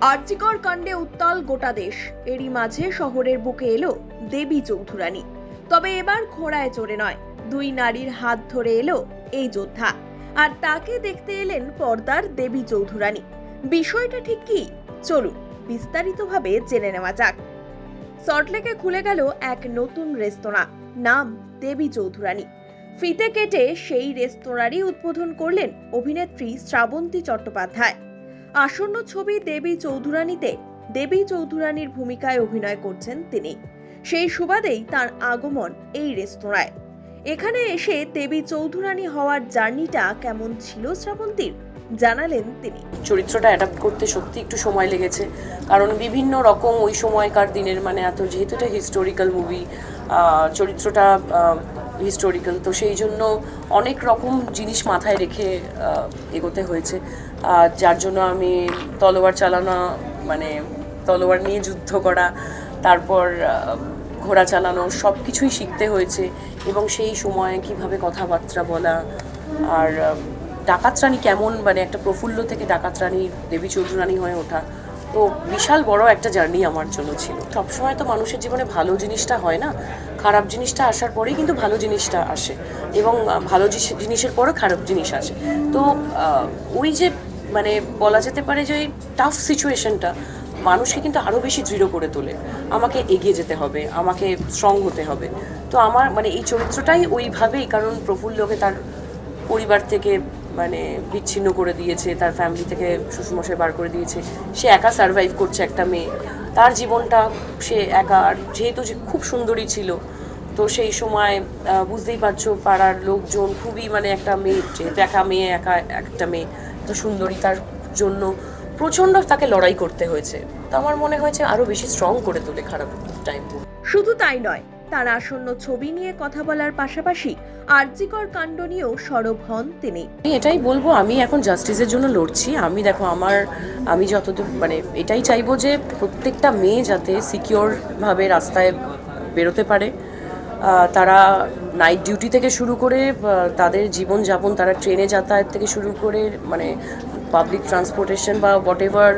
আর্যিকর কাণ্ডে উত্তাল গোটা দেশ। এরই মাঝে শহরের বুকে এলো দেবী চৌধুরানী। তবে এবার ঘোড়ায় চড়ে নয়, দুই নারীর হাত ধরে এলো এই যোদ্ধা। আর তাকে দেখতে এলেন পর্দার দেবী চৌধুরানী। বিষয়টা ঠিক কি? চলুন বিস্তারিতভাবে জেনে নেওয়া যাক। সল্টলেকে খুলে গেল এক নতুন রেস্তোরাঁ, নাম দেবী চৌধুরানী। ফিতে কেটে সেই রেস্তোরাঁরই উদ্বোধন করলেন অভিনেত্রী শ্রাবন্তী চট্টোপাধ্যায়। আসন্ন ছবি দেবী চৌধুরানীতে, দেবী চৌধুরানীর ভূমিকায় অভিনয় করছেন তিনি। সেই সুবাদেই তার আগমন এই রেস্তোরাঁয়। এখানে এসে দেবী চৌধুরানী হওয়ার জার্নিটা কেমন ছিল শ্রাবন্তীর, জানালেন তিনি। চরিত্রটা অ্যাডাপ্ট করতে সত্যি একটু সময় লেগেছে, কারণ বিভিন্ন রকম ওই সময়কার দিনের মানে এত, যেহেতু এটা হিস্টোরিক্যাল মুভি চরিত্রটা হিস্টোরিক্যাল তো সেই জন্য অনেক রকম জিনিস মাথায় রেখে এগোতে হয়েছে। আর যার জন্য আমি তলোয়ার চালানো মানে তলোয়ার নিয়ে যুদ্ধ করা তারপর ঘোড়া চালানো সব কিছুই শিখতে হয়েছে। এবং সেই সময়ে কীভাবে কথাবার্তা বলা আর আহ, ডাকাতরানী কেমন মানে একটা প্রফুল্ল থেকে ডাকাতরানী দেবী চৌধুরানী হয়ে ওঠা তো বিশাল বড় একটা জার্নি আমার জন্য ছিল। সবসময় তো মানুষের জীবনে ভালো জিনিসটা হয় না, খারাপ জিনিসটা আসার পরেই কিন্তু ভালো জিনিসটা আসে এবং ভালো জিনিস- জিনিসের পরও খারাপ জিনিস আসে। তো ওই যে মানে বলা যেতে পারে যে ওই টাফ সিচুয়েশনটা মানুষকে কিন্তু আরও বেশি দৃঢ় করে তোলে। আমাকে এগিয়ে যেতে হবে, আমাকে স্ট্রং হতে হবে। তো আমার মানে এই চরিত্রটাই ওইভাবেই, কারণ প্রফুল্লকে তার পরিবার থেকে মানে বিচ্ছিন্ন করে দিয়েছে, তার ফ্যামিলি থেকে শ্বশুরমশাই বার করে দিয়েছে। সে একা সার্ভাইভ করছে একটা মেয়ে। তার জীবনটা সে একা, আর যেহেতু যে খুব সুন্দরী ছিল, তো সেই সময় বুঝতেই পারছ পাড়ার লোকজন খুবই মানে একটা মেয়ে, যেহেতু একা মেয়ে, একা একটা মেয়ে তো সুন্দরী তার জন্য প্রচণ্ড তাকে লড়াই করতে হয়েছে। তো আমার মনে হয়েছে আরও বেশি স্ট্রং করে তোলে খারাপ টাইম শুধু তাই নয় তার আসন্ন ছবি নিয়ে কথা বলার পাশাপাশি আর্যিকর কাণ্ড নিয়েও সরব হন তিনি। আমি এটাই বলব, আমি এখন জাস্টিসের জন্য লড়ছি। আমি দেখো, আমার, আমি যতদূর মানে এটাই চাইব যে প্রত্যেকটা মেয়ে যাতে সিকিওরভাবে রাস্তায় বেরোতে পারে। তারা নাইট ডিউটি থেকে শুরু করে তাদের জীবনযাপন, তারা ট্রেনে যাতায়াত থেকে শুরু করে মানে পাবলিক ট্রান্সপোর্টেশন বা হোয়াট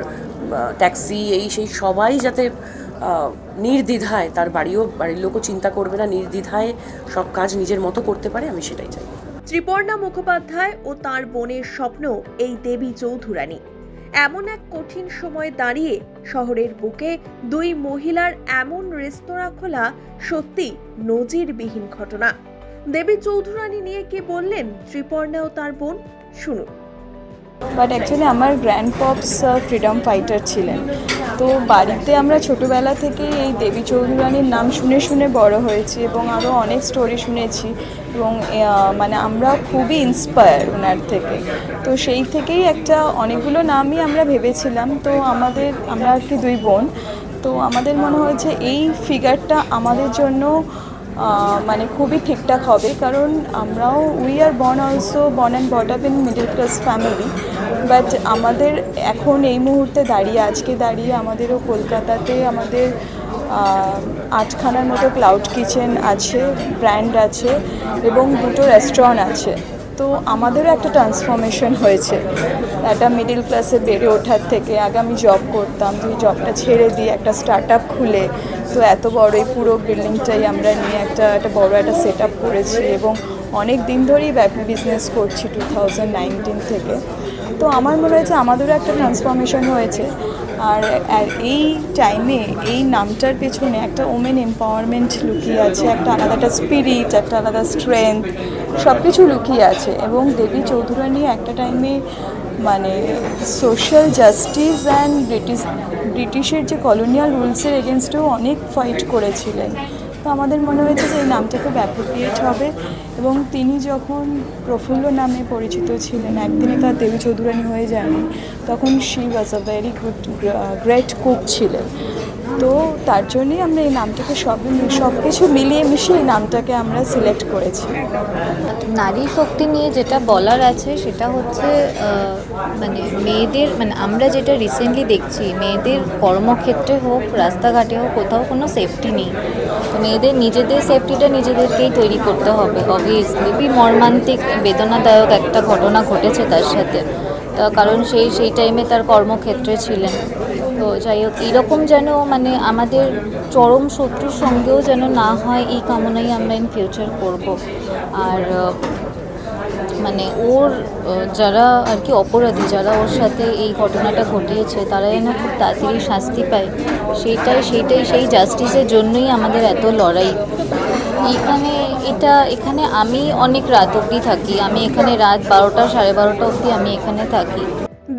ট্যাক্সি এই সেই সবাই যাতে নির্দ্বিধায় তার বাড়িও, বাড়ির লোকও চিন্তা করবে না, নির্দ্বিধায় সব কাজ নিজের মতো করতে পারে, আমি সেটাই চাই। ত্রিপর্ণা মুখোপাধ্যায় ও তার বোনের স্বপ্ন এই দেবী চৌধুরানী। এমন এক কঠিন সময় দাঁড়িয়ে শহরের বুকে দুই মহিলার এমন রেস্তোরাঁ খোলা সত্যি নজিরবিহীন ঘটনা। দেবী চৌধুরানী নিয়ে কি বললেন, ত্রিপর্ণা ও তার বোন? শুনুন। বাট অ্যাকচুয়ালি আমার গ্র্যান্ড পপস ফ্রিডম ফাইটার ছিলেন। তো বাড়িতে আমরা ছোটোবেলা থেকে এই দেবী চৌধুরানীর নাম শুনে শুনে বড় হয়েছি এবং আরও অনেক স্টোরি শুনেছি এবং মানে আমরা খুবই ইন্সপায়ার ওনার থেকে। তো সেই থেকেই একটা অনেকগুলো নামই আমরা ভেবেছিলাম। তো আমাদের, আমরা আর কি দুই বোন। তো আমাদের মনে হয়েছে এই ফিগারটা আমাদের জন্য মানে খুবই ঠিকঠাক হবে, কারণ আমরাও we are born also born and bought up in middle class family but আমাদের এখন এই মুহূর্তে দাঁড়িয়ে, আজকে দাঁড়িয়ে আমাদেরও কলকাতাতে আমাদের আটখানার মতো ক্লাউড কিচেন আছে ব্র্যান্ড আছে, এবং দুটো রেস্টুরেন্ট আছে। তো আমাদেরও একটা ট্রান্সফরমেশন হয়েছে। একটা মিডিল ক্লাসে বেড়ে ওঠার থেকে আগে আমি জব করতাম তো জবটা ছেড়ে দিয়ে একটা স্টার্ট আপ খুলে, তো এত বড় এই পুরো বিল্ডিংটাই আমরা নিয়ে একটা একটা বড় একটা সেট আপ করেছি এবং অনেক দিন ধরেই বিজনেস করছি টু থাউজেন্ড নাইনটিন থেকে। তো আমার মনে হয়েছে আমাদেরও একটা ট্রান্সফরমেশন হয়েছে। আর এই টাইমে এই নামটার পেছনে একটা ওমেন এম্পাওয়ারমেন্ট লুকিয়ে আছে, একটা আলাদা একটা স্পিরিট একটা আলাদা স্ট্রেংথ সব কিছু লুকিয়ে আছে। এবং দেবী চৌধুরানী একটা টাইমে মানে সোশ্যাল জাস্টিস অ্যান্ড ব্রিটিশ ব্রিটিশের যে কলোনিয়াল রুলসের এগেনস্টেও অনেক ফাইট করেছিলেন। তো আমাদের মনে হয়েছে যে এই নামটা খুব অ্যাপ্রোপ্রিয়েট হবে এবং তিনি যখন প্রফুল্ল নামে পরিচিত ছিলেন, একদিনে তার দেবী চৌধুরানী হয়ে যায়নি তখন she was a very good great cook ছিলেন। তো তার জন্যই আমরা এই নামটাকে সব সব কিছু মিলিয়ে মিশিয়ে এই নামটাকে আমরা সিলেক্ট করেছি। নারী শক্তি নিয়ে যেটা বলার আছে সেটা হচ্ছে মানে মেয়েদের মানে আমরা যেটা রিসেন্টলি দেখছি, মেয়েদের কর্মক্ষেত্রে হোক, রাস্তাঘাটে হোক, কোথাও কোনো সেফটি নেই। তো মেয়েদের নিজেদের সেফটিটা নিজেদেরকেই তৈরি করতে হবে। অবভিয়াসলি খুবই মর্মান্তিক, বেদনাদায়ক একটা ঘটনা ঘটেছে তার সাথে। তা কারণ সেই সেই টাইমে তার কর্মক্ষেত্রে ছিলেন। তো যাই হোক, এরকম যেন মানে আমাদের চরম শত্রুর সঙ্গেও যেন না হয়, এই কামনাই আমরা ইন ফিউচার করব। আর মানে ওর যারা আর কি অপরাধী, যারা ওর সাথে এই ঘটনাটা ঘটিয়েছে, তারা যেন খুব তাড়াতাড়ি শাস্তি পায়। সেইটাই সেইটাই, সেই জাস্টিসের জন্যই আমাদের এত লড়াই। এখানে এটা, এখানে আমি অনেক রাত অবধি থাকি। আমি এখানে রাত বারোটা, সাড়ে বারোটা অবধি আমি এখানে থাকি।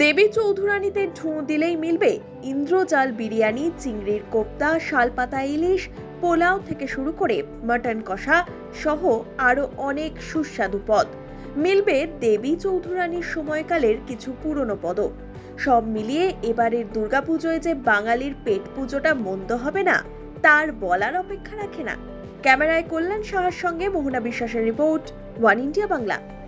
দেবী চৌধুরানীতে ঢুঁ দিলেই মিলবে ইন্দ্রজাল বিরিয়ানি, চিংড়ির কোপ্তা, শালপাতা ইলিশ, পোলাও থেকে শুরু করে মটন কষা সহ আরও অনেক সুস্বাদু পদ। মিলবে দেবী চৌধুরানীর সময়কালের কিছু পুরনো পদক। সব মিলিয়ে এবারের দুর্গাপুজোয় যে বাঙালির পেট পুজোটা মন্দ হবে না, তার বলার অপেক্ষা রাখে না। ক্যামেরায় কল্যাণ সাহার সঙ্গে মোহনা বিশ্বাসের রিপোর্ট, ওয়ান ইন্ডিয়া বাংলা।